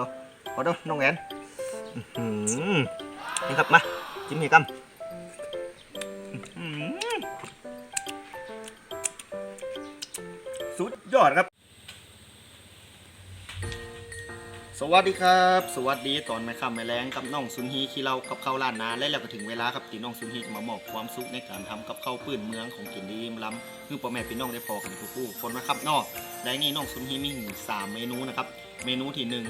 ดอพอดอน้องแอนอื้อหือนี่ครับมาจิ้มให้กัมสุดยอดครับ สวัสดีครับ สวัสดีตอนไม่ค่ำไม่แรงกับน้องซุนฮีขี้เรากับข้าวล้านนาและแล้วก็ถึงเวลาครับที่น้องซุนฮีมาหมอบความสุขในการทำกับข้าวปื้นเมืองของกินดีมล้ำคือพ่อแม่พี่น้องได้พอกันทุกผู้คนนะครับนอกและนี่น้องซุนฮีมีสามเมนูนะครับ เมนูที่หนึ่ง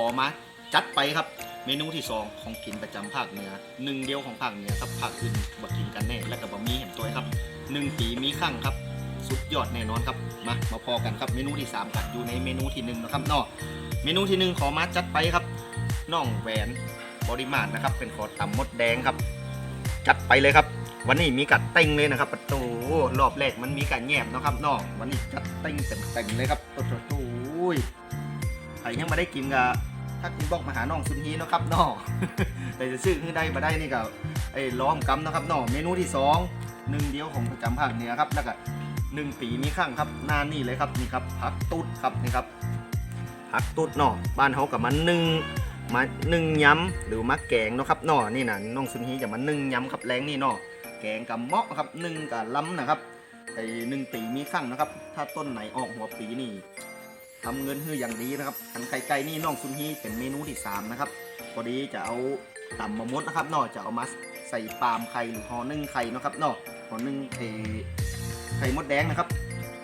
อมาจัดไปครับ เมนูที่สองของกินประจำภาคเหนือหนึ่งเดียวของภาคเหนือครับภาคอื่นบ่กินกันแน่และก็บบะหมี่เห็นตัวครับหนึ่งปีมีข้างครับ สุดยอดแน่นอนครับมามาพอกันครับเมนูที่สามกัดอยู่ในเมนูที่หนึ่งนะครับนอกเมนูที่หนึ่งขอมาจัดไปครับน่องแหวนบริมาตรนะครับ เป็นขอตำมดแดงครับ จัดไปเลยครับ วันนี้มีกัดเต็งเลยนะครับประตูรอบแรกมันมีกัดแยบนะครับนองวันนี้จัดเต็งเต็มๆเลยครับโอ้โห ใครยังไม่ได้กินก็ถ้ากินบอกมาหาน้องซุนฮีเนาะครับน้องแต่จะซื้อให้ได้มาได้นี่ก็ไอ้ล้อมกำนะครับน้องเมนูที่สองหนึ่งเดียวของประจำภาคเหนือครับแล้วก็หนึ่งปีมีข้างครับหน้านี่เลยครับนี่ครับผักตุ๊ดครับนี่ครับผักตุดเนาะบ้านเขากับมันนึ่งมานึ่งย้ำหรือมาแกงเนาะครับนาะนี่นะน้องซุนฮีจะมานึ่งย้ำครับแรงนี่นาะแกงกับเมาะครับนึ่งกับล้ำนะครับไอ้หนึ่งปีมีข้างนะครับ ถ้าต้นไหนออกหัวปีนี่ ทำเงินให้อย่างดีนะครับขันไข่ไก่นี่น้องซุนฮีเป็นเมนูที่สามนะครับพอดีจะเอาตำมะมดนะครับนอจะเอามาใส่ปาล์มไข่หรือห่อนึ่งไข่นะครับนอห่อนึ่งไข่ไข่มดแดงนะครับ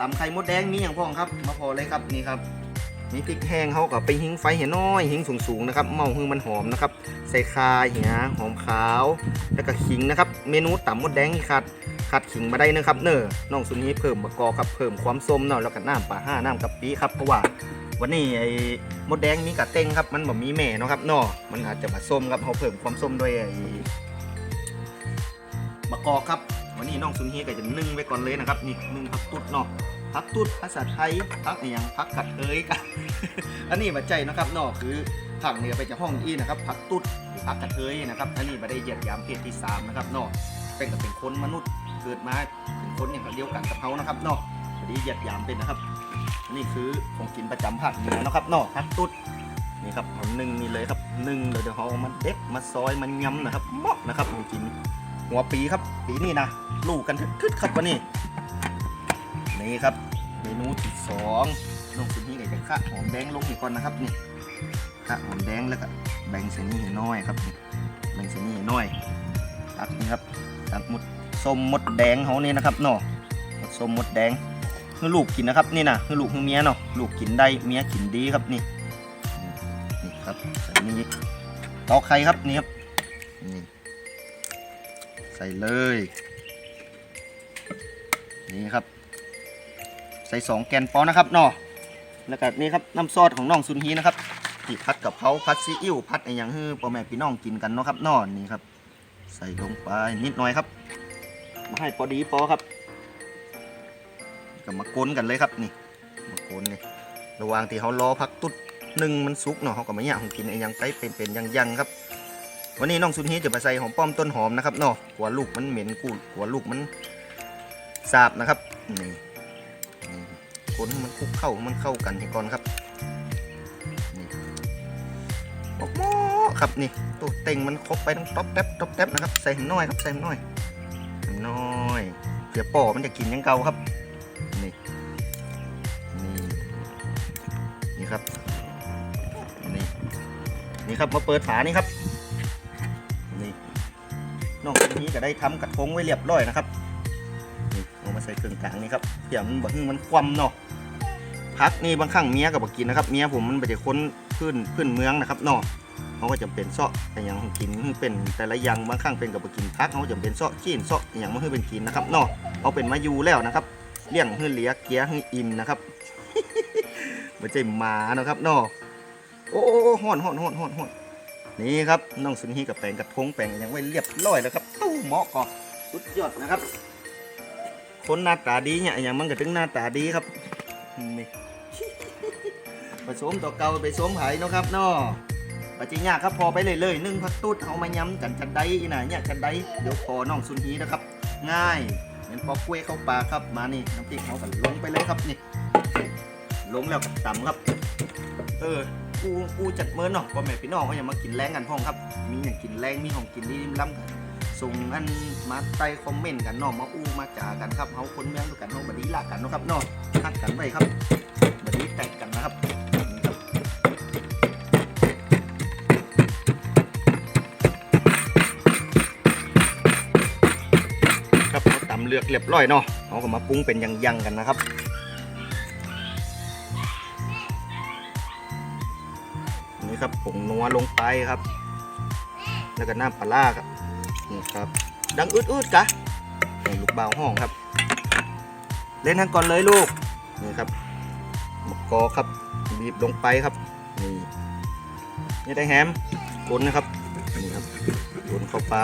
ตำไข่มดแดงมีอย่างพ่องครับ มาพอเลยครับนี่ครับ มีพริกแห้งเขากับไปหิ้งไฟเห็นน้อยหิ้งสูงๆนะครับเมาฮือมันหอมนะครับ ใส่คาเหียหอมขาว แล้วก็ขิงนะครับ เมนูต่ำมดแดงนี่ขาดขาดขิงมาได้นะครับเนอน้องสุนี้เพิ่มมะกอกครับเพิ่มความส้มเนาะแล้วก็น้ำปลาห้าน้ำกะปิครับเพราะว่าวันนี้ไอ้มดแดงมีกะเต้งครับ มันแบบมีแม่เนาะครับเนาะมันอาจจะมาส้มครับเขาเพิ่มความส้มด้วยไอ้มะกอครับวันนี้น้องซุนเฮีก็จะนึ่งไว้ก่อนเลยนะครับนี่นึ่งผักตุดเนาะ ผักตุดภาษาไทยผักอย่างผักกัดเอยกันอันนี้มาใจนะครับนอกคือผักเหนือไปจากห้องอีนะครับผักตุดหรือผักกระเทยนะครับอันนี้มาได้เหยียดยามเพศที่สามนะครับนอกเป็นกับเป็นคนมนุษย์เกิดมาเป็นคนอย่างเดียวกันกับเขานะครับนอกพอดีเหยียดยามเป็นนะครับอันนี้คือของกินประจำภาคเหนือนะครับนอกผักตุดนี่ครับเอาหนึ่งนี่เลยครับหนึ่งเลยเดี๋ยวเขาเอามาเด็ดมาซอยมันยำนะครับเหมาะนะครับของกินหัวปีครับปีนี้นะลูกกันทึดๆครับวันนี้ นี่ครับเมนูที่สองลงสุดนี้เลยจะข้าหอมแดงลงอีกก่อนนะครับนี่ข้าหอมแดงแล้วก็แบ่งเส้นนี้ให้น้อยครับแบ่งเส้นนี้ให้น้อยตักนี่ครับตักมดส้มมดแดงเขานี่นะครับเนาะมดส้มมดแดงคือลูกกินนะครับนี่นะคือลูกคือเมียเนาะลูกกินได้เมียกินดีครับนี่นี่ครับใส่นี่ตอกไข่ครับนี่ครับนี่ใส่เลยนี่ครับ ใส่สองแกนปอนะครับเนาะแล้วก็นี่ครับน้ำซอสของน้องซุนฮีนะครับที่พัดกับเขาพัดซีอิ๊วพัดอะไรอย่างฮื้อพ่อแม่พี่น้องกินกันเนาะครับนอนนี่ครับ ใส่ลงไปนิดหน่อยครับ มาให้พอดีพอครับก็มาก้นกันเลยครับนี่มาก้นเลยระหว่างที่เขารอพักตุ๊ดหนึ่งมันสุกเนาะเขาก็มาเนี่ยของกินไอ้ยังไปเป็นเป็นยังยังๆครับ วันนี้น้องซุนฮีจะมาใส่หอมป้อมต้นหอมนะครับเนาะกลัวลูกมันเหม็นกูกลัวลูกมันสาบนะครับนี่ คนให้มันคลุกเข้ามันเข้ากันก่อนครับนี่บอกหม้อครับนี่ตัวเต็งมันครบไปต้องต๊อบแท็บต๊อบแท็บนะครับใส่น้อยครับใส่น้อยน้อยเดี๋ยป่อมันจะกินยังเก่าครับนี่นี่นี่ครับนี่นี่ครับมาเปิดฝานี่ครับนี่นอกจากนี้ก็ได้ทำกระทงไว้เรียบร้อยนะครับนี่เอามาใส่เครื่องกลางนี่ครับเดี๋ยมันบางมันคว่ำเนาะ พักนี่บางครั้งเมียกับกินนะครับเมียผมมันไปจะค้นพื้นพื้นเมืองนะครับนาะเขาก็จะเป็นเซาะแต่ย่างกินเป็นแต่ละอย่างบางครั้งเป็นกับกินพักเขาจะเป็นเซาะจีนเซาะอย่างมันคือเป็นกินนะครับนาะเขาเป็นมายูแล้วนะครับเลี้ยงให้เลี้ยเกี้ยให้อิ่มนะครับไม่ใช่หมานะครับนอ้โอ้ห่อนห่อนห่อนห่อนห่อนนี่ครับน้องซุนฮีกับแปลงกระทงแปลงย่างไว้เรียบร้อยแล้วครับตู้เหมาะก่อนสุดยอดนะครับ คนหน้าตาดีเนี่ยอย่างมันก็ถึงหน้าตาดีครับนี่ ผสมตัวเก่าไปสวมไผ่เนาะครับเนาะปัจจิยากครับพอไปเลยเลยนึ่งพักตุ้ดเอามาย้ำกันจันไดอีน่ะเนี่ยจันได้เดี๋ยวพอน้องซุนฮีนะครับ ง่ายเหมือนปอกกล้วยเข้าปลาครับมานี่น้ำพริกเขากันลงไปเลยครับนี่ลงแล้วก็ตำครับ เอออูอูจัดเมินเนาะพ่อแม่พี่น้องเขาอย่ามากินแรงกันพ่องครับ มีอย่างกินแรงมีของกินที่ล้ำกันส่งอันมาใต้คอมเมนต์กันเนาะมาอู้มาจากันครับเฮาคนเมืองด้วยกันเฮาบัดีละกันเนาะครับเนาะทักกันไว้ครับ เลือกเรียบร้อยเนาะเขาก็มาปรุงเป็นยังๆกันนะครับนี่ครับผงนัวลงไปครับ แล้วก็น้ำปลาร้าครับนี่ครับ ดังอืดๆกะนี่ลูกเบาวห้องครับ เล่นทันก่อนเลยลูกนี่ครับมะกอครับบีบลงไปครับนี่นี่ได้แฮมคนนะครับนี่ครับคนเข้าไป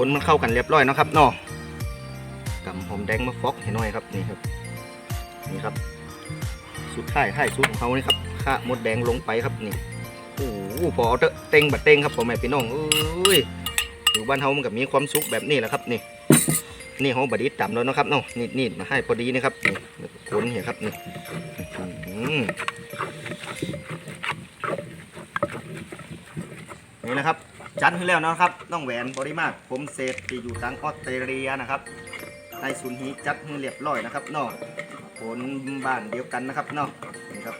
คนมันเข้ากันเรียบร้อยนะครับเนาะกำหอมแดงมาฟอกให้หน่อยครับนี่ครับนี่ครับสุดท้ายท้ายสุดของเขานี่ครับข้ามดแดงลงไปครับนี่โอ้โหพอเตอะเต็งบัดเต็งครับพ่อแม่พี่น้องเอ้ยอยู่บ้านเฮามันก็มีความสุขแบบนี้แหละครับนี่นี่เขาบดีต่ำแล้วนะครับเนาะนิดนิดมาให้พอดีนี่ครับนี่คนเห็นครับนี่นี่นะครับ จัดให้แล้วนะครับน้องแหวนบริมาตรผมเศษที่อยู่ทางออสเตรเลียนะครับในศูนย์ฮีจัดให้เรียบร้อยนะครับเนาะคนบ้านเดียวกันนะครับเนาะนี่ครับ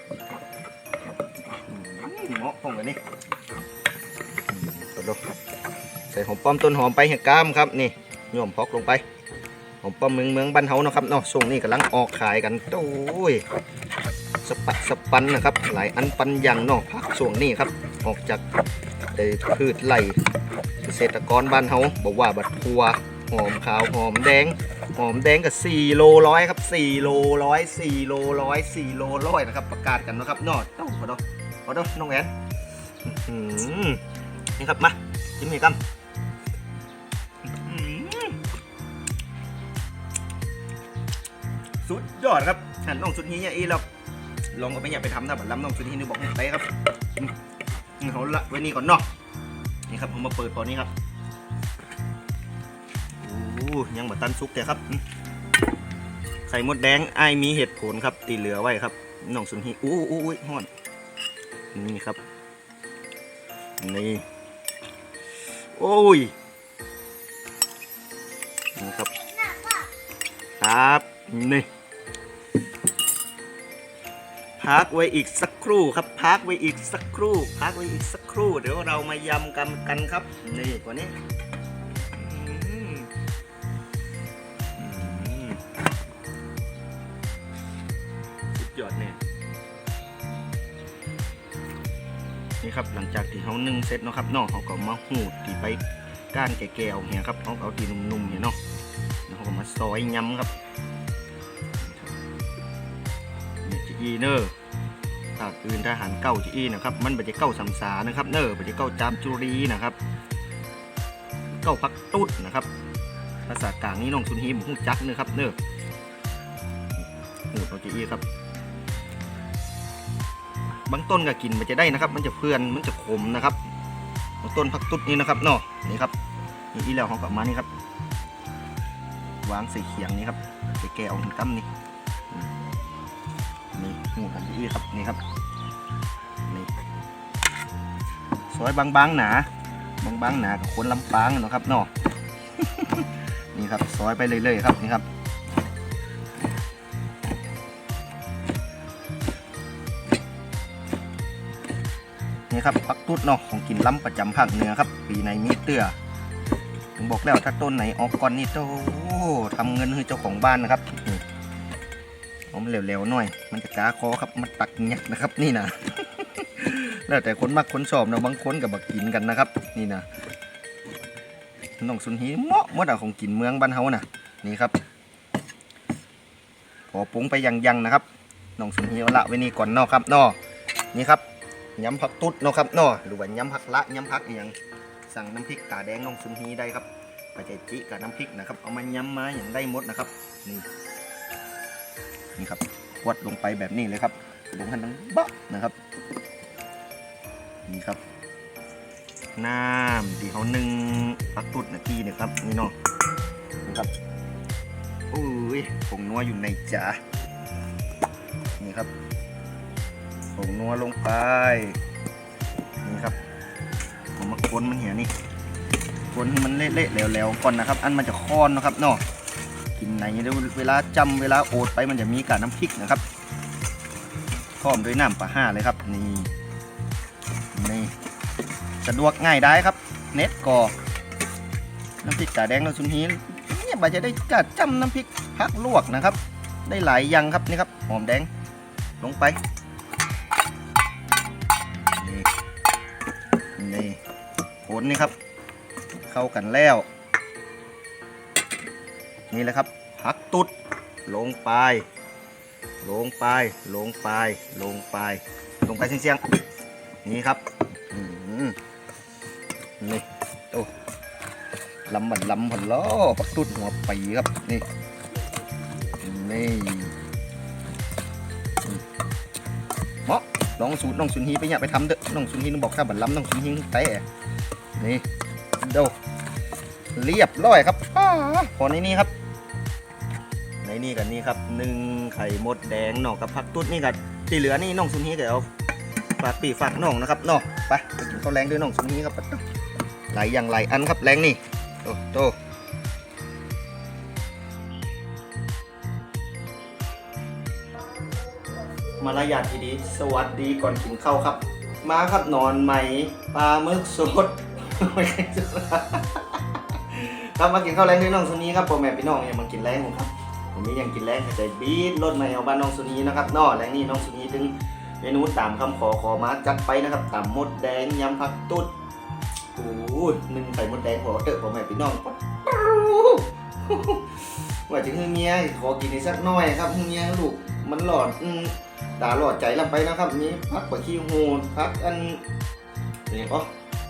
เหมาะพองกันนี่ดใส่หอมป้อมต้นหอมไปเห็ดก้ามครับนี่โยมพอกลงไปหอมป้อมเมืองเมืองบ้านเฮาเนาะครับเนาะช่วงนี้กำลังออกขายกันโอ้ยสปัดสปันนะครับ หลายอันปันอย่างเนาะพักช่วงนี้ครับ ออกจาก ไอ้พืชไร่เกษตรกรบ้านเฮาบอกว่าบัดพัวหอมขาวหอมแดง หอมแดงกับ4โลร้อยครับ4โลร้อย4โลร้อย4โลร้อยนะครับ ประกาศกันนะครับนอดเอ้าขอโทษขอโทษน้องแอนอื้อหือนี่ครับมาจิ้มห้กันอื้อหือสุดยอดครับน้องสุดนี้เนี่ยอีเราลองก็ไม่อยากไปทำนะบัดล้ำน้องสุดนี้นึกบอกให้ไปครับ เขาละไว้นี่ก่อนเนาะนี่ครับผมมาเปิดตอนนี้ครับโอ้ยังบะตันซุกแต่ครับไข่มดแดงไอ้มีเหตุผลครับ ตีเหลือไว้ครับน้องสุนฮีอู้อู้อู้ฮอดนี่ครับนี่โอ้ยนี่ครับ ครับนี่ พักไว้อีกสักครู่ครับพักไว้อีกสักครู่พักไว้อีกสักครู่ เดี๋ยวเรามายำกันกันครับ นี่กว่านี้อืมอืมสุดยอดเนี่ยนี่ครับหลังจากที่เขานึ่งเสร็จเนาะครับเนาะเขาก็มาหูดที่ไปก้านแก่ๆออกเนี่ยครับเขาก็เอาที่นุ่มๆเนี่ยเนาะแล้วเขาก็มาซอยย้ำครับ นี่จีอีเนอร์ภาคอื่นทหารเก้าจีอีนะครับ มันบัจเก้าสามสานะครับ เนอร์บัจเก้าจามจุรีนะครับ เก้าพักตุ้ดนะครับ ภาษากลางนี่น้องสุนฮีมหูจักเนะครับ เนอะหูตัวจีครับบางต้นก็กินมันจะได้นะครับ มันจะเพื่อนมันจะขมนะครับบางต้นพักตุ้ดนี่นะครับเนาะนี่ครับนี่ที่แล้วเขากลับมานี่ครับวางใส่เขียงนี่ครับใส่แก้วตั้มนี่ นี่หูกันจีครับนี่ครับนี่สวยบางๆหนาบางๆหนากับคนลำปางนะครับเนาะนี่ครับซอยไปเรื่อยๆครับนี่ครับนี่ครับปักตุดเนาะของกินล้ำประจำภาคเหนือครับปีในมีเตื้อถึงบอกแล้วถ้าต้นไหนออกก่อนนี่โตทำเงินให้เจ้าของบ้านนะครับ ผมเร็วๆหน่อย มันจะกาคอครับ มันตักเงียกนะครับ นี่นะแล้วแต่คนมักคนชอบนะบางคนกับบักกินกันนะครับ นี่นะน้องสุนฮีเหมาะหมดอะของกินเมืองบ้านเฮานะนี่ครับพอปรุงไปยังๆนะครับน้องสุนฮีเอาละไว้นี่ก่อนนาะครับนาะนี่ครับยำผักตุ๊ดเนาะครับเนาะหรือว่ายำผักละยำผักอย่างสั่งน้ำพริกตาแดงน้องสุนฮีได้ครับไปใจจิกับน้ำพริกนะครับ เอามายำมาอย่างได้หมดนะครับ นี่ นี่ครับวดลงไปแบบนี้เลยครับลงให้ดังบ๊ะนะครับนี่ครับน้ำที่เขานึ่งปักตุดนาทีนี่ยครับนี่เนาะนี่ครับโอ้ยผงนัวอยู่ในจ๋านี่ครับผงนัวลงไปนี่ครับผมมาคนมันเหี่ยนี่คนให้มันเละๆแล้วๆก่อนนะครับ อันมันจะค้อนนะครับเนาะ กินไหนเวลาจำเวลาโอดไปมันจะมีการน้ำพริกนะครับพร้อมด้วยน้ำปลาห้าเลยครับนี่นี่สะดวกง่ายได้ครับ เน็ตกอน้ำพริกตาแดงเราชุนฮีเนี่ยบาจะได้จัดจำน้ำพริกพักลวกนะครับ ได้หลายย่างครับนี่ครับหอมแดงลงไปนี่นี่ผลนี่ครับ เข้ากันแล้ว นี่แหละครับพักตุดลงไป ลงไป ลงไป ลงไป ลงไปเสียงๆนี่ครับนี่โอ้ลำบัดลำผันล้อปักตุดหัวปีครับนี่นี่เหมาะลองสูตรน้องสุนฮีไปเนี่ยไปทำเด้อน้องสุนฮีนึงบอกถ้าบัดลำน้องสุนฮีแต่นี่ดูเรียบร้อยครับพอในนี้ครับ นี่กับนี่ครับหนึ่งไข่มดแดงหนอกกับผักตุ้ดนี่กับที่เหลือนี่น้องสุนฮีเดี๋ยวฝากปีฝากน้องนะครับนาะไปไปกินข้าวแรงด้วยน้องสุนฮีครับหลายอย่างหลายอันครับแรงนี่โตโตมารยาทที่ดีสวัสดีก่อนกินข้าวครับ มาครับนอนไหมปลาหมึกสดไม่ใช่สดครับมากินข้าวแรงด้วยน้องสุนีครับพ่อแม่พี่น้องอย่ามากินแรงผมครับ ผมนี้ยังกินแรงใจบีดรถมาเอาบ้านน้องสุนีนะครับนอแรงนี่น้องสุนีถึงเมนูตามคำขอขอมาจัดไปนะครับตำมดแดงยำผักตุ๊ดโอ้ยหนึ่งไข่มดแดงขอเตอะพ่อแม่พี่น้องว่าจะคือเมียขอกินอีกสักหน่อยครับเมียลูกมันหลอดตาหลอดใจลำไปนะครับมีพักปะขี้โหดพักอันนี่ก็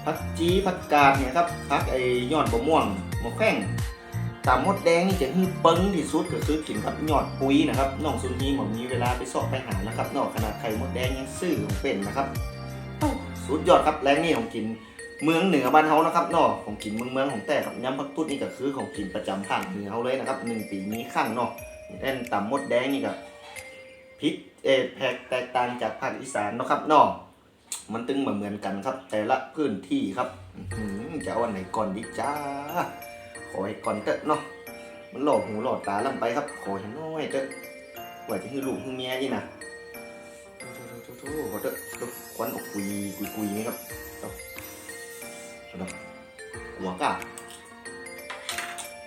พักจีพักกาดเนี่ยครับพักไอ้ยอดบะม่วงมะแข้ง ตามมดแดงนี่จะฮือเปิ้งที่สุดก็คือกินกับยอดปุ้ยนะครับน้องซุนฮีหมอมีเวลาไปสอบไปหานะครับนอกขนาดไข่มดแดงยังซื้อของเป็นนะครับสุดยอดครับแรงนี่ของกินเมืองเหนือบ้านเฮานะครับนอกของกินเมืองเมืองของแต่ครับย้ำผักตุ้ดนี่ก็คือของกินประจำภาคเหนือเฮาเลยนะครับหนึ่งปีนี้ข้างนอกเล่นตำมดแดงนี่ก็พิษเอแพกแตกต่างจากภาคอีสานนะครับนอกมันตึงเหมือนกันครับ แต่ละพื้นที่ครับจะเอาอันไหนก่อนดีจ้า ขอให้ก่อนเตอะเนาะมันหลอกหูหลอกตาลำไปครับ ขอฉันน้อยเถอะว่าจะคือลูกคือเมียยี่นะโถ่โถ่โถ่โถ่ขอเถอะควันออกกุยกุยกุยนี่ครับดูดูหัวกะ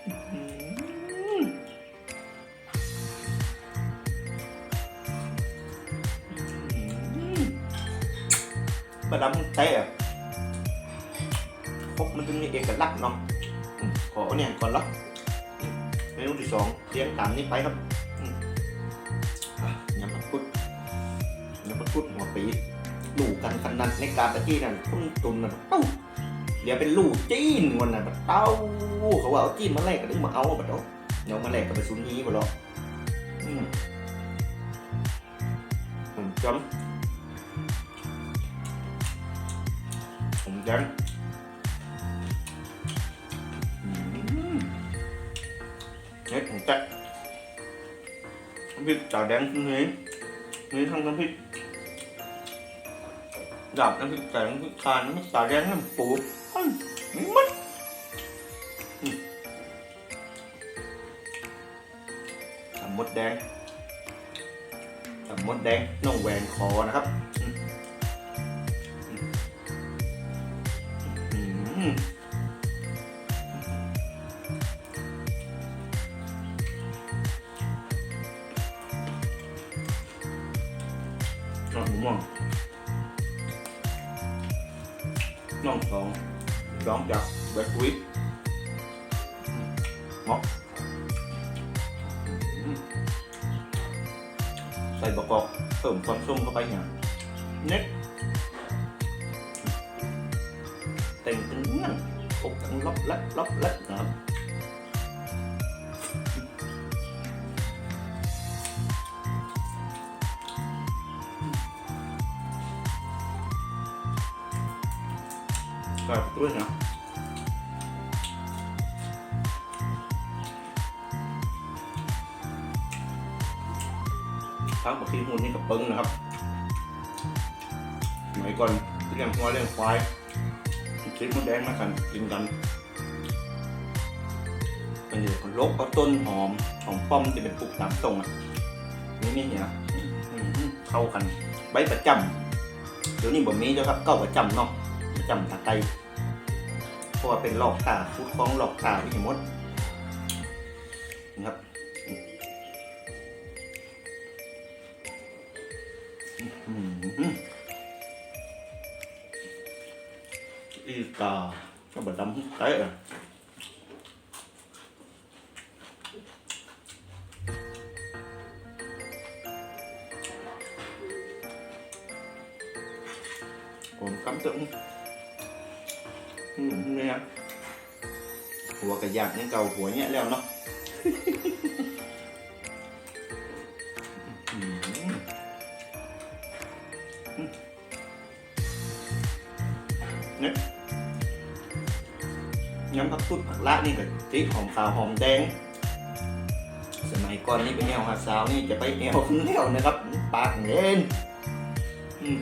อื้อหืออื้อหือบะดำเตะพบมันจะมีเอกลักษณ์เนาะอืม ขอเนี่ยก่อนละเมนูที่สองเลี้ยงตามนี้ไปครับอืมอะยำมังคุดยำมังคุดหัวปีลูกกันขนาดในการตะกี้นั่นคุณตุนนั่นเต้าเดี๋ยวเป็นลูกจีนวันนั้นบัดเต้าเขาว่าเอาจีนมาแลกกันดึงมาเอาบัดเอาเดี๋ยวมาแลกกันไปซุนนี้บัดหรอกอืมผมจำผมจำ เฮ็ดของแตะน้ำพริกจ่าแดงนี้นี่ทั้งน้ำพริกดาบน้ำพริกจ่าน้ำพริกคานน้ำพริกจ่าแดงน้ำปูเฮ้ยมีมัดอืมตำมดแดงตำมดแดงน่องแหวนคอนะครับอืม Rồi, túi hả? ทั้งบักที่หุ่นนี่กับเปิ้งนะครับสมัยก่อนเลี้ยงหัวเลี้ยงควายคิดมดแดงมากันกินกันเป็นเด็กคนลกเอาต้นหอมหอมป้อมที่เป็นปลูกตามตรงอะนี่นี่เนี่ยอืมเข้ากันใบประจำเดี๋ยวนี้บ่มีแล้วครับเก้าประจำเนาะ ประจำตาไกเพราะว่าเป็นหลอกตาฟุดคล้องหลอกตาพี่มดนะครับอืมอีกาก็บดำเตะอะผมคำตึง เนี่ยหัวกระยากนี่เก่าหัวเนี้ยแล้วเนาะเนี่ยย้ำผักพุดผักละนี่กับพริกหอมขาวหอมแดง สมัยก่อนนี่เป็นแนวหาสาวนี่จะไปแนวขึ้นแล้วนะครับ ปากเงินอืม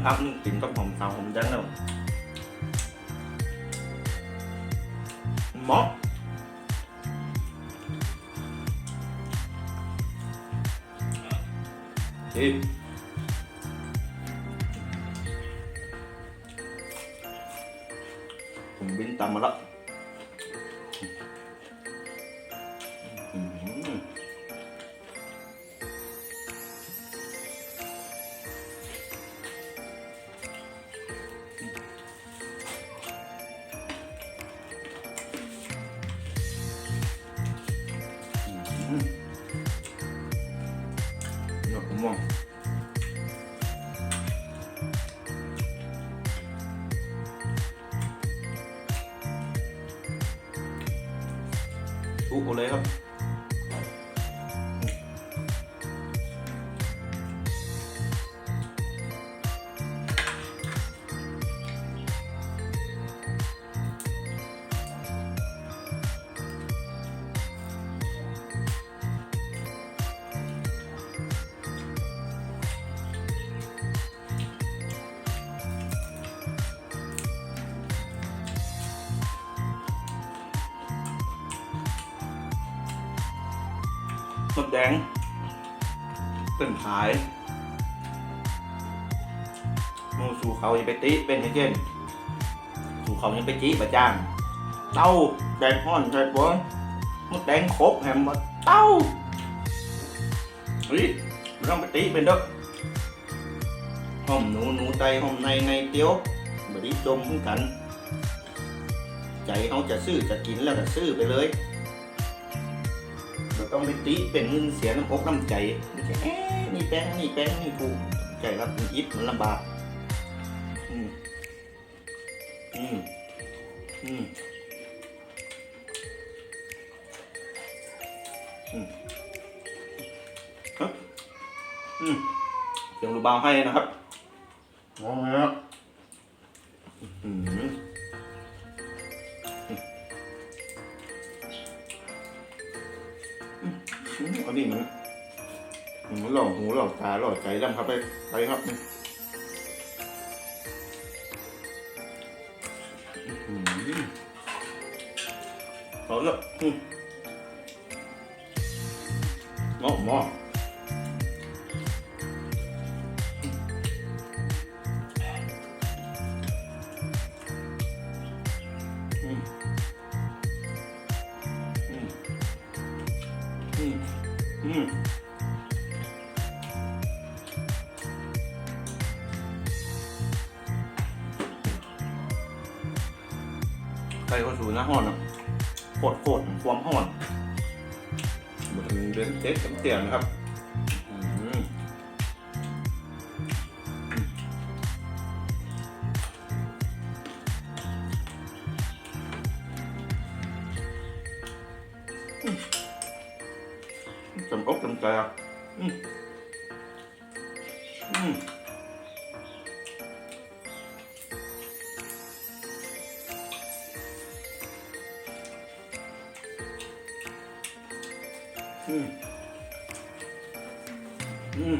ยำพักนี่กินกับหอมขาวห ทุกคนเลยครับ มูสู่เขายังไปติเป็นไอ้เจนสู่เขายังไปจีประจ้างเต้าแดงห้อนใช่ปะมดแดงครบแฮมมาเต้าเฮ้ยไม่ต้องไปตีเป็นเด้อห้อมหนูหนูไตห้อมในในเตี้ยวบไดีจมเหมือนกัน ใจเขาจะซื้อจะกินแล้วก็ซื้อไปเลยเราต้องไปตีเป็นเงินเสียน้ำอกน้ำใจไม่ใช่เอ๊ะนี่แป้งนี่แป้งนี่กูใจรับมันอิดมันลำบาก อืมอืมอืมฮะอืมเสียงรูบาให้นะครับมองแล้วอืมอืมอันนี้มันมันหลอหูหลอตาหล่อกใจดำครับไปไปครับ อืมไก่ก็สูนะห่อนอะโคตรโคตรความห่อนบนเรื่องเจ๊กับเตียงนะครับ อืมอืม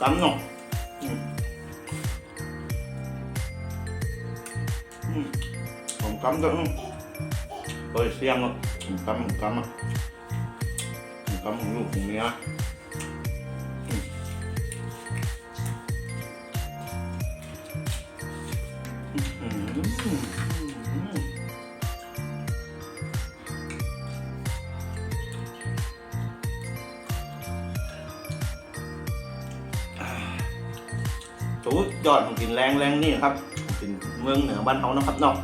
ตำเนาะอืมอืมผมกำก็อืมเปิดเสียงอะผมกำผมกำอะผมกำของลูกของเมีย สูดยอดของกินแรงแรงนี่นะครับกินเมืองเหนือบ้านเขานะครับเนาะ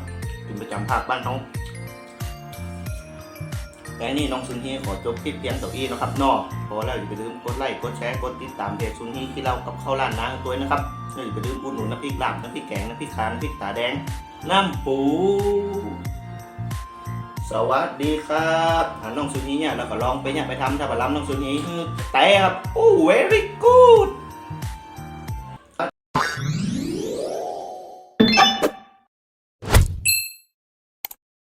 กินประจำภาคบ้านเขาแต่นี่น้องซุนฮีขอจบคลิปเพียงเต่าอี้นะครับนาะพอแล้วอย่าไปลืมกดไลค์กดแชร์กดติดตามเพจซุนฮีที่เรากับข้าวร้านน้ำตัวนะครับอย่าไปลืมอุดหนุนน้ำพริกลาบน้ำพริกแกงน้ำพริกขาน้ำพริกตาแดงน้ำปู สวัสดีครับอ่าน้องซุนฮีเนี่ยเราก็ลองไปเนี่ยไปทำถ้าบะล้ำน้องซุนฮีคือแต่ครับโอ้ very good